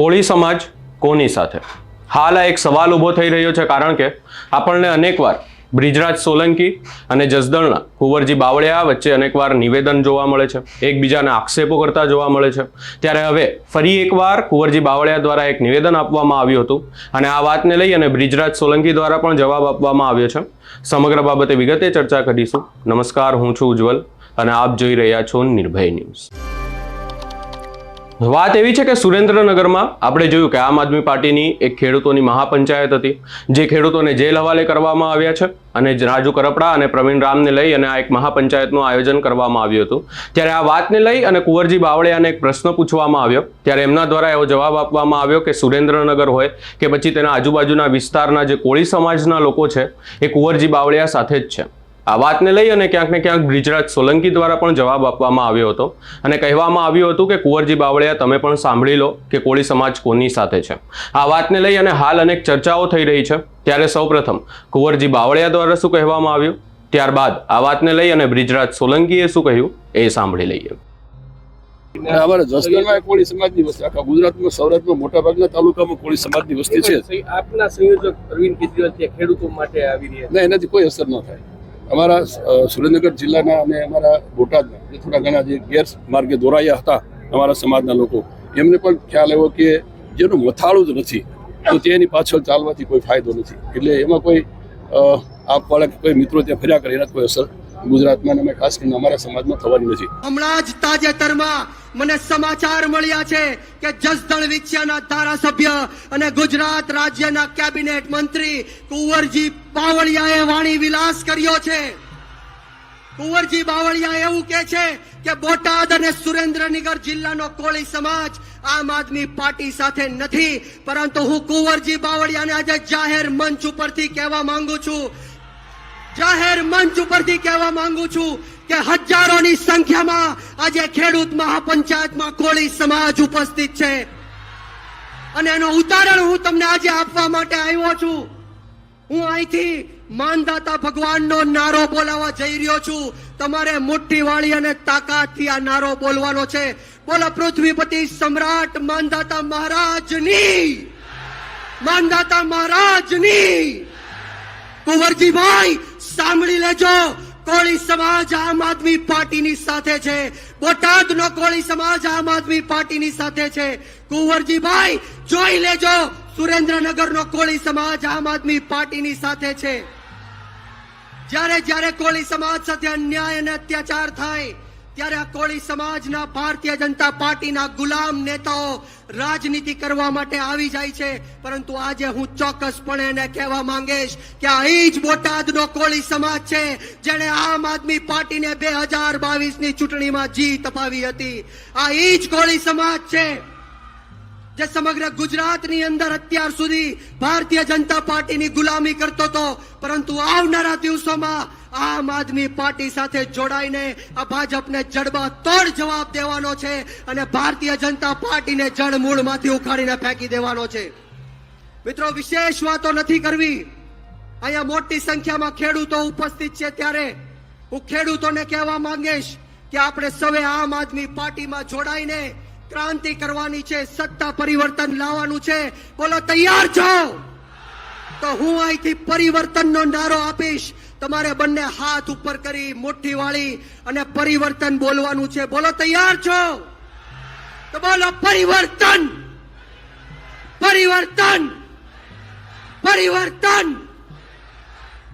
કોળી સમાજ કોની સાથે? હાલ આ એક સવાલ ઊભો થઈ રહ્યો છે કારણ કે આપણને અનેકવાર બ્રિજરાજ સોલંકી અને જસદણના કુંવરજી બાવળિયા વચ્ચે અનેકવાર નિવેદન જોવા મળે છે. એકબીજાને આક્ષેપો કરતા જોવા મળે છે. ત્યારે હવે ફરી એકવાર કુંવરજી બાવળિયા દ્વારા એક નિવેદન આપવામાં આવ્યું હતું અને આ વાતને લઈ અને બ્રિજરાજ સોલંકી દ્વારા પણ જવાબ આપવામાં આવ્યો છે. સમગ્ર બાબતે વિગતે ચર્ચા કરીશું. નમસ્કાર, હું છું ઉજ્જવલ અને આપ જોઈ રહ્યા છો નિર્ભય ન્યૂઝ. વાત એવી છે કે સુરેન્દ્રનગરમાં આપણે જોયું કે આમ આદમી પાર્ટીની એક ખેડૂતોની મહાપંચાયત હતી, જે ખેડૂતોને જેલ હવાલે કરવામાં આવ્યા છે અને રાજુ કરપડા અને પ્રવીણ રામને લઈ અને આ એક મહાપંચાયતનું આયોજન કરવામાં આવ્યું હતું. ત્યારે આ વાતને લઈ અને કુંવરજી બાવળિયાને એક પ્રશ્ન પૂછવામાં આવ્યો. ત્યારે એમના દ્વારા એવો જવાબ આપવામાં આવ્યો કે સુરેન્દ્રનગર હોય કે પછી તેના આજુબાજુના વિસ્તારના જે કોળી સમાજના લોકો છે, એ કુંવરજી બાવળિયા સાથે જ છે. આ વાતને લઈ અને ક્યાંક ને ક્યાંક બ્રિજરાજ સોલંકી દ્વારા પણ જવાબ આપવામાં આવ્યો હતો. અને કહેવામાં આવ્યું હતું કે કુંવરજી બાવળિયા તમે પણ સાંભળી લો કે કોળી સમાજ કોની સાથે છે. આ વાતને લઈ અને હાલ અનેક ચર્ચાઓ થઈ રહી છે. ત્યારે સૌપ્રથમ કુંવરજી બાવળિયા દ્વારા શું કહેવામાં આવ્યું? ત્યારબાદ આ વાતને લઈ અને બ્રિજરાજ સોલંકીએ શું કહ્યું? એ સાંભળી લઈએ. અમારા જસદણમાં કોળી સમાજની વસ્તી. આખા ગુજરાતમાં સૌરાષ્ટ્રમાં મોટા ભાગના તાલુકામાં કોળી સમાજની વસ્તી છે. આપના સંયોજક અરવિંદ કેજરીવાલ ખેડૂતો માટે આવી રહ્યા ને એનાથી કોઈ અસર ન થાય. અમારા સુરેન્દ્રનગર જિલ્લાના અને અમારા બોટાદના જે થોડા ઘણા જે ગેરમાર્ગે દોરાયા હતા અમારા સમાજના લોકો. એમને પણ ખ્યાલ આવ્યો કે જેનું મથાળું જ નથી, તો તેની પાછળ ચાલવાથી કોઈ ફાયદો નથી. એટલે એમાં કોઈ આપવાળા કોઈ મિત્રો ત્યાં ફર્યા કરે એનાથી કોઈ અસર ગુજરાતમાં અમે ખાસ કરીને અમારા સમાજમાં થવાની નથી. હમણાં જ તાજેતરમાં મને સમાચાર મળ્યા છે કે જસદણ વિછિયાના ધારાસભ્ય અને ગુજરાત રાજ્યના કેબિનેટ મંત્રી કુંવરજી બાવળિયાએ વાણી વિલાસ કર્યો છે. કુંવરજી બાવળિયા એવું કે છે કે બોટાદ અને સુરેન્દ્રનગર જિલ્લાનો કોળી સમાજ આમ આદમી પાર્ટી સાથે નથી. પરંતુ હું કુંવરજી બાવળિયાને આજે જાહેર મંચ ઉપરથી કહેવા માંગુ છું જાહેર મંચ ઉપરથી કહેવા માંગુ છું કે હજારોની સંખ્યામાં આજે ખેડૂત મહાપંચાયતમાં કોળી સમાજ ઉપસ્થિત છે. અને એનો ઉદાહરણ હું તમને આજે આપવા માટે આવ્યો છું. હું અહીંથી માનદાતા ભગવાનનો નારો બોલાવવા જઈ રહ્યો છું. તમારે મુઠ્ઠી વાળી અને તાકાતથી આ નારો બોલવાનો છે. બોલો, પૃથ્વીપતિ સમ્રાટ માનદાતા મહારાજની. માનદાતા મહારાજની. કુંવરજીભાઈ સાંભળી લેજો. કોળી સમાજ આમ આદમી પાર્ટીની સાથે છે. બોટાદનો કોળી સમાજ આમ આદમી પાર્ટીની સાથે છે. કુંવરજીભાઈ, જોઈ લેજો. સુરેન્દ્રનગરનો કોળી સમાજ આમ આદમી પાર્ટીની સાથે છે. જ્યારે જ્યારે કોળી સમાજ સાથે અન્યાય અને અત્યાચાર થાય ત્યારે આ કોળી સમાજના ભારતીય જનતા પાર્ટીના ગુલામ નેતાઓ રાજનીતિ કરવા માટે આવી જાય છે. પરંતુ આજે હું ચોક્કસપણે એને કહેવા માંગીશ કે ઈ જ બોટાદનો કોળી સમાજ છે, જેણે આમ આદમી પાર્ટીને બે હજાર બાવીસની ચૂંટણીમાં જીત અપાવી હતી. આ ઈ જ કોળી સમાજ છે, જે સમગ્ર ગુજરાતની અંદર અત્યાર સુધી ભારતીય જનતા પાર્ટીની ગુલામી કરતો હતો. પરંતુ આવનારા દિવસોમાં આમ આદમી પાર્ટી સાથે જોડાઈને આ ભાજપને જડબા તોડ જવાબ દેવાનો છે અને ભારતીય જનતા પાર્ટીને જળમૂળમાંથી ઉખાડીને ફેંકી દેવાનો છે. મિત્રો, વિશેષ વાતો નથી કરવી. અહીંયા મોટી સંખ્યામાં ખેડૂતો ઉપસ્થિત છે ત્યારે હું ખેડૂતોને કહેવા માંગીશ કે આપણે સૌએ આમ આદમી પાર્ટીમાં જોડાઈને ક્રાંતિ કરવાની છે, સત્તા પરિવર્તન લાવવાનું છે. બોલો, તૈયાર છો? તો હું અહીંથી પરિવર્તનનો નારો આપીશ. તમારે બંને હાથ ઉપર કરી મુઠ્ઠી વાળી અને પરિવર્તન બોલવાનું છે. બોલો, તૈયાર છો? તો બોલો, પરિવર્તન! પરિવર્તન! પરિવર્તન!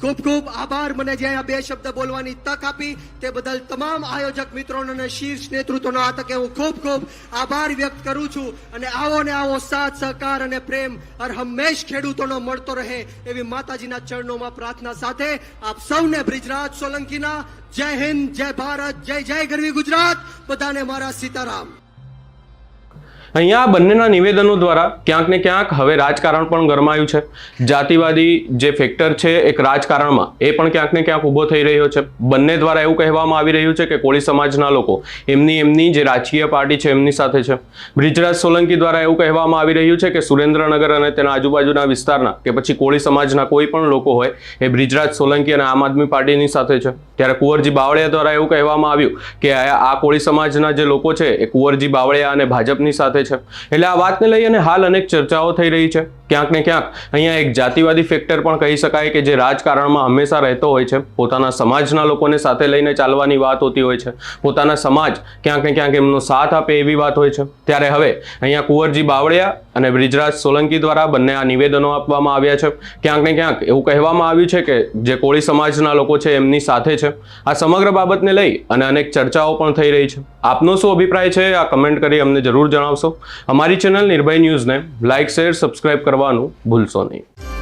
ખૂબ ખૂબ આભાર. મને જે આ બે શબ્દ બોલવાની તક આપી તે બદલ તમામ આયોજક મિત્રોનો અને શીર્ષ નેતૃત્વનો આ હું ખૂબ ખૂબ આભાર વ્યક્ત કરું છું. અને આવો ને આવો સાથ, સહકાર અને પ્રેમ હર હંમેશ ખેડૂતોનો મળતો રહે એવી માતાજીના ચરણોમાં પ્રાર્થના સાથે આપ સૌને બ્રિજરાજ સોલંકીના. જય હિન્દ, જય ભારત, જય જય ગરવી ગુજરાત. બધાને મારા સીતારામ. અહીંયા આ બંનેના નિવેદનો દ્વારા ક્યાંક ને ક્યાંક હવે રાજકારણ પણ ગરમાયું છે. જાતિવાદી જે ફેક્ટર છે એક રાજકારણમાં, એ પણ ક્યાંક ને ક્યાંક ઊભો થઈ રહ્યો છે. બંને દ્વારા એવું કહેવામાં આવી રહ્યું છે કે કોળી સમાજના લોકો, એમની એમની જે રાજકીય પાર્ટી છે, એમની સાથે છે. બ્રિજરાજ સોલંકી દ્વારા એવું કહેવામાં આવી રહ્યું છે કે સુરેન્દ્રનગર અને તેના આજુબાજુના વિસ્તારના કે પછી કોળી સમાજના કોઈ પણ લોકો હોય, એ બ્રિજરાજ સોલંકી અને આમ આદમી પાર્ટીની સાથે છે. ત્યારે કુંવરજી બાવળિયા દ્વારા એવું કહેવામાં આવ્યું કે આ કોળી સમાજના જે લોકો છે, એ કુંવરજી બાવળિયા અને ભાજપની સાથે છે. એટલે આ વાતને લઈ અને હાલ અનેક ચર્ચાઓ થઈ રહી છે. ક્યાંક ને ક્યાંક અહીંયા એક જાતિવાદી ફેક્ટર પણ કહી શકાય કે જે રાજકારણમાં હંમેશા રહેતો હોય છે. પોતાના સમાજના લોકોને સાથે લઈને ચાલવાની વાત હોતી હોય છે. પોતાના સમાજ ક્યાંક ને ક્યાંક એમનો સાથ આપે એવી વાત હોય છે. ત્યારે હવે અહીંયા કુંવરજી બાવળિયા અને બ્રિજરાજ સોલંકી દ્વારા બંને આ નિવેદનો આપવામાં આવ્યા છે. ક્યાંક ને ક્યાંક એવું કહેવામાં આવ્યું છે કે જે કોળી સમાજના લોકો છે એમની સાથે છે. આ સમગ્ર બાબતને લઈ અને અનેક ચર્ચાઓ પણ થઈ રહી છે. આપનો શું અભિપ્રાય છે? આ કમેન્ટ કરી અમને જરૂર જણાવશો. અમારી ચેનલ નિર્ભય ન્યૂઝને લાઇક શેર, સબસ્ક્રાઇબ કરવાનું ભૂલશો નહીં.